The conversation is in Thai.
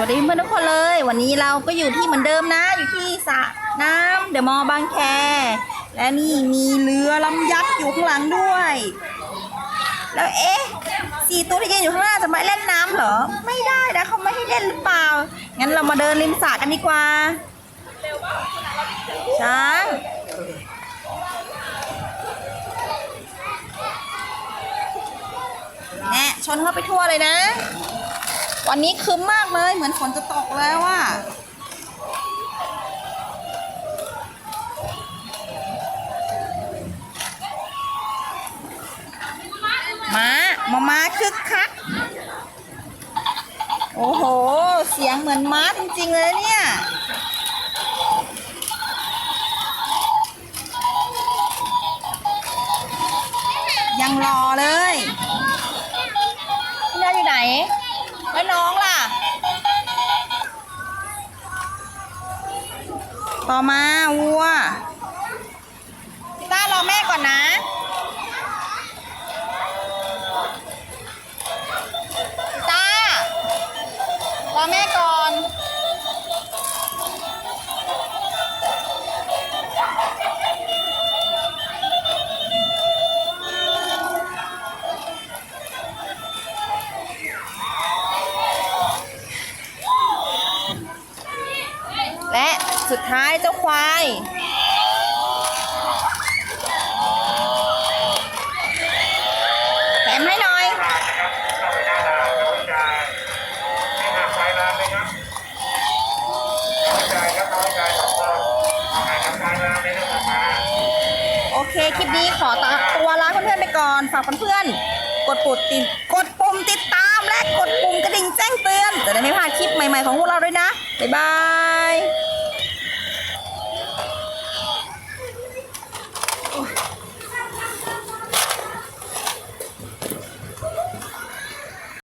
วัสดีเพื่อนทุกคนเลย วันนี้เราก็อยู่ที่เหมือนเดิมนะ อยู่ที่สระน้ำเดอะมอลล์บางแค และนี่มีเรือลำยักษ์อยู่ข้างหลังด้วย แล้วเอ๊ะสี่ตัวที่ยืนอยู่ข้างหน้าจะมาเล่นน้ำเหรอ ไม่ได้นะเขาไม่ให้เล่นหรือเปล่า งั้นเรามาเดินริมสระกันดีกว่าช้างแน่ชนเข้าไปทั่วเลยนะ วันนี้คืมมากเลยเหมือนฝนจะตกแล้วอะม้ามาม้าคึกคัก โอ้โห เสียงเหมือนม้าจริง ๆ เลยเนี่ยยังรอเลยพี่นาอยู่ไหน แล้วน้องล่ะ ต่อมาวัวต้ารอแม่ก่อนนะต้ารอแม่ก่อน สุดท้ายเจ้าควาย แถมให้หน่อย โอเค คลิปนี้ขอตัวลาเพื่อนๆไปก่อน ฝากเพื่อนๆ กดปุ่มติดกดปุ่มติดตามและกดปุ่มกระดิ่งแจ้งเตือน จะได้ไม่พลาดคลิปใหม่ๆของพวกเราด้วยนะ บ๊ายบาย